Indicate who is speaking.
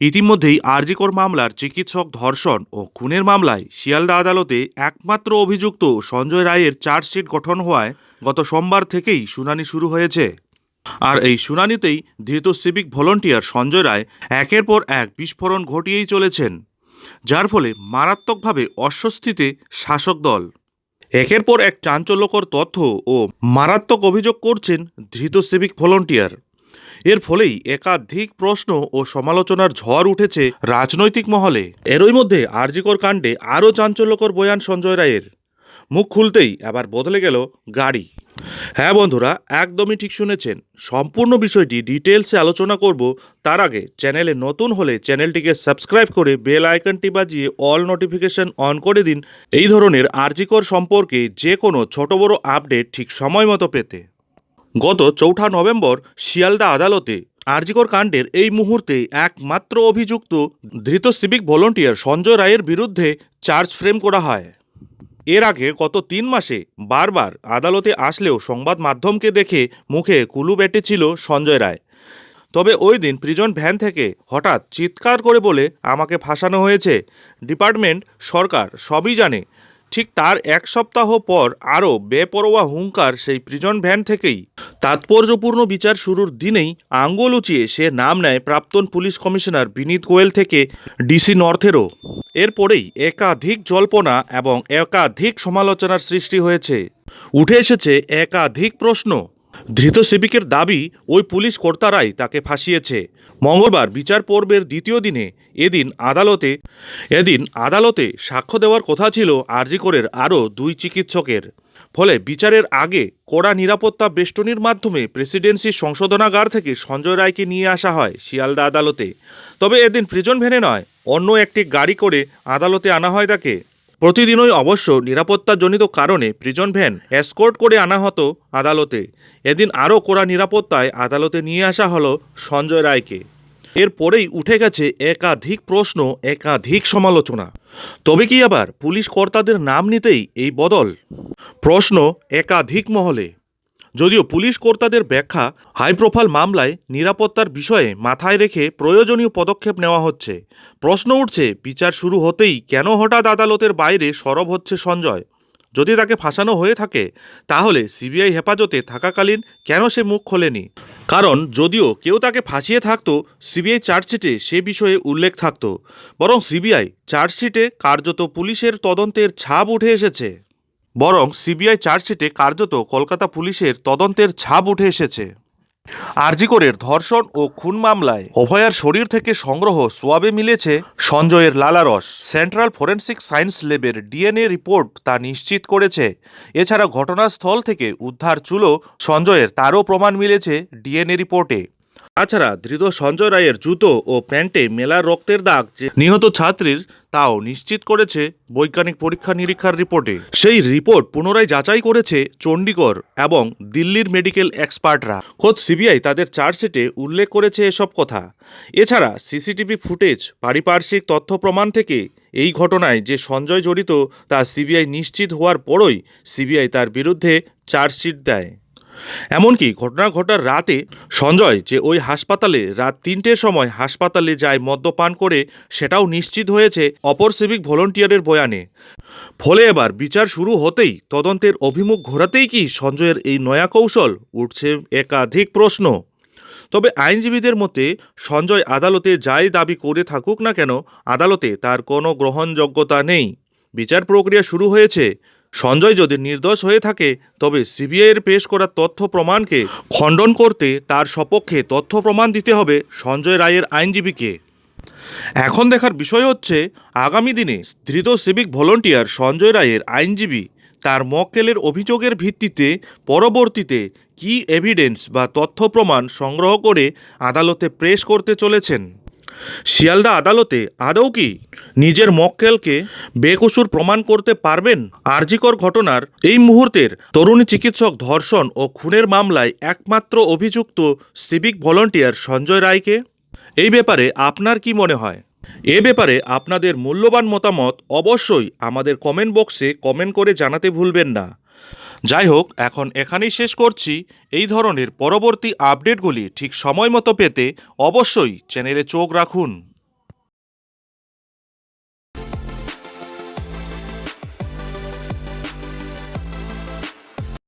Speaker 1: ইতিমধ্যেই আরজিকর মামলার চিকিৎসক ধর্ষণ ও খুনের মামলায় শিয়ালদা আদালতে একমাত্র অভিযুক্ত সঞ্জয় রায়ের চার্জশিট গঠন হওয়ায় গত সোমবার থেকেই শুনানি শুরু হয়েছে। আর এই শুনানিতেই ধৃত সিভিক ভলেন্টিয়ার সঞ্জয় রায় একের পর এক বিস্ফোরণ ঘটিয়েই চলেছেন, যার ফলে মারাত্মকভাবে অস্বস্তিতে শাসক দল। একের পর এক চাঞ্চল্যকর তথ্য ও মারাত্মক অভিযোগ করছেন ধৃত সিভিক ভলেন্টিয়ার। এর ফলেই একাধিক প্রশ্ন ও সমালোচনার ঝড় উঠেছে রাজনৈতিক মহলে। এরই মধ্যে আরজিকর কাণ্ডে আরও চাঞ্চল্যকর বয়ান সঞ্জয় রায়ের। মুখ খুলতেই আবার বদলে গেল গাড়ি। হ্যাঁ বন্ধুরা, একদমই ঠিক শুনেছেন। সম্পূর্ণ বিষয়টি ডিটেলসে আলোচনা করব তার আগে চ্যানেলে নতুন হলে চ্যানেলটিকে সাবস্ক্রাইব করে বেল আইকনটি বাজিয়ে অল নোটিফিকেশন অন করে দিন। এই ধরনের আরজিকর সম্পর্কে যে কোনো ছোট বড় আপডেট ঠিক সময় মতো পেতে। গত চৌঠা নভেম্বর শিয়ালদা আদালতে আরজিকর কাণ্ডের এই মুহূর্তে একমাত্র অভিযুক্ত ধৃত সিভিক ভলন্টিয়ার সঞ্জয় রায়ের বিরুদ্ধে চার্জ ফ্রেম করা হয়। এর আগে গত তিন মাসে বারবার আদালতে আসলেও সংবাদ মাধ্যমকে দেখে মুখে কুলু বেটেছিল সঞ্জয় রায়। তবে ওই দিন প্রিজন ভ্যান থেকে হঠাৎ চিৎকার করে বলে, আমাকে ফাঁসানো হয়েছে। ডিপার্টমেন্ট, সরকার সবই জানে। ঠিক তার এক সপ্তাহ পর আরও বেপরোয়া হুঙ্কার সেই প্রিজন ভ্যান থেকেই। তাৎপর্যপূর্ণ বিচার শুরুর দিনেই আঙ্গুল উঁচিয়ে সে নাম নেয় প্রাক্তন পুলিশ কমিশনার বিনীত গোয়েল থেকে ডিসি নর্থেরও। এরপরেই একাধিক জল্পনা এবং একাধিক সমালোচনার সৃষ্টি হয়েছে। উঠে এসেছে একাধিক প্রশ্ন। ধৃত সিভিকের দাবি, ওই পুলিশ কর্তারাই তাকে ফাঁসিয়েছে। মঙ্গলবার বিচার পর্বের দ্বিতীয় দিনে এদিন আদালতে এদিন আদালতে সাক্ষ্য দেওয়ার কথা ছিল আরজিকরের আরও দুই চিকিৎসকের। ফলে বিচারের আগে কড়া নিরাপত্তা বেষ্টনীর মাধ্যমে প্রেসিডেন্সি সংশোধনাগার থেকে সঞ্জয় রায়কে নিয়ে আসা হয় শিয়ালদা আদালতে। তবে এদিন প্রিজন ভেনে নয়, অন্য একটি গাড়ি করে আদালতে আনা হয় তাকে। প্রতিদিনই অবশ্য নিরাপত্তাজনিত কারণে প্রিজন ভ্যান এসকোর্ট করে আনা হতো আদালতে। এদিন আরও কড়া নিরাপত্তায় আদালতে নিয়ে আসা হলো সঞ্জয় রায়কে। এরপরেই উঠে গেছে একাধিক প্রশ্ন, একাধিক সমালোচনা। তবে কি আবার পুলিশ কর্তাদের নাম নিতেই এই বদল? প্রশ্ন একাধিক মহলে। যদিও পুলিশ কর্তাদের ব্যাখ্যা, হাই প্রোফাইল মামলায় নিরাপত্তার বিষয়ে মাথায় রেখে প্রয়োজনীয় পদক্ষেপ নেওয়া হচ্ছে। প্রশ্ন উঠছে, বিচার শুরু হতেই কেন হঠাৎ আদালতের বাইরে সরব হচ্ছে সঞ্জয়? যদি তাকে ফাঁসানো হয়ে থাকে, তাহলে সিবিআই হেফাজতে থাকাকালীন কেন সে মুখ খোলেনি? কারণ যদিও কেউ তাকে ফাঁসিয়ে থাকতো, সিবিআই চার্জশিটে সে বিষয়ে উল্লেখ থাকত। বরং সিবিআই চার্জশিটে কার্যত পুলিশের তদন্তের ছাপ উঠে এসেছে। বরং সিবিআই চার্জশিটে কার্যত কলকাতা পুলিশের তদন্তের ছাপ উঠে এসেছে। আরজিকরের ধর্ষণ ও খুন মামলায় অভয়ার শরীর থেকে সংগ্রহ সোয়াবে মিলেছে সঞ্জয়ের লালারস সেন্ট্রাল ফরেন্সিক সায়েন্স ল্যাবের ডিএনএ রিপোর্ট তা নিশ্চিত করেছে। এছাড়া ঘটনাস্থল থেকে উদ্ধার চুলো সঞ্জয়ের তারও প্রমাণ মিলেছে ডিএনএ রিপোর্টে। তাছাড়া ধৃত সঞ্জয় রায়ের জুতো ও প্যান্টে মেলা রক্তের দাগ যে নিহত ছাত্রীর তাও নিশ্চিত করেছে বৈজ্ঞানিক পরীক্ষা নিরীক্ষার রিপোর্টে। সেই রিপোর্ট পুনরায় যাচাই করেছে চণ্ডীগড় এবং দিল্লির মেডিকেল এক্সপার্টরা। খোদ সিবিআই তাদের চার্জশিটে উল্লেখ করেছে এসব কথা। এছাড়া সিসিটিভি ফুটেজ পারিপার্শ্বিক তথ্য প্রমাণ থেকে এই ঘটনায় যে সঞ্জয় জড়িত তা সিবিআই নিশ্চিত হওয়ার পরই সিবিআই তার বিরুদ্ধে চার্জশিট দেয়। এমনকি ঘটনা ঘটার রাতে সঞ্জয় যে ওই হাসপাতালে রাত তিনটের সময় হাসপাতালে যায় মদ্যপান করে, সেটাও নিশ্চিত হয়েছে অপর সিভিক ভলেন্টিয়ারের বয়ানে। ফলে এবার বিচার শুরু হতেই তদন্তের অভিমুখ ঘোরাতেই কি সঞ্জয়ের এই নয়া কৌশল? উঠছে একাধিক প্রশ্ন। তবে আইনজীবীদের মতে, সঞ্জয় আদালতে যাই দাবি করে থাকুক না কেন, আদালতে তার কোনো গ্রহণযোগ্যতা নেই। বিচার প্রক্রিয়া শুরু হয়েছে। সঞ্জয় যদি নির্দোষ হয়ে থাকে, তবে সিবিআইয়ের পেশ করা তথ্য প্রমাণকে খণ্ডন করতে তার সপক্ষে তথ্য প্রমাণ দিতে হবে সঞ্জয় রায়ের আইনজীবীকে। এখন দেখার বিষয় হচ্ছে, আগামী দিনে ধৃত সিভিক ভলন্টিয়ার সঞ্জয় রায়ের আইনজীবী তার মক্কেলের অভিযোগের ভিত্তিতে পরবর্তীতে কী এভিডেন্স বা তথ্য প্রমাণ সংগ্রহ করে আদালতে প্রেস করতে চলেছেন। শিয়ালদা আদালতে আদৌ কি নিজের মক্কেলকে বেকসুর প্রমাণ করতে পারবেন? আরজিকর ঘটনার এই মুহূর্তের তরুণী চিকিৎসক ধর্ষণ ও খুনের মামলায় একমাত্র অভিযুক্ত সিভিক ভলেন্টিয়ার সঞ্জয় রায়কে? এই ব্যাপারে আপনার কি মনে হয়? এ ব্যাপারে আপনাদের মূল্যবান মতামত অবশ্যই আমাদের কমেন্ট বক্সে কমেন্ট করে জানাতে ভুলবেন না। যাই হোক, এখন এখানেই শেষ করছি। এই ধরনের পরবর্তী আপডেটগুলি ঠিক সময় মতো পেতে অবশ্যই চ্যানেলে চোখ রাখুন।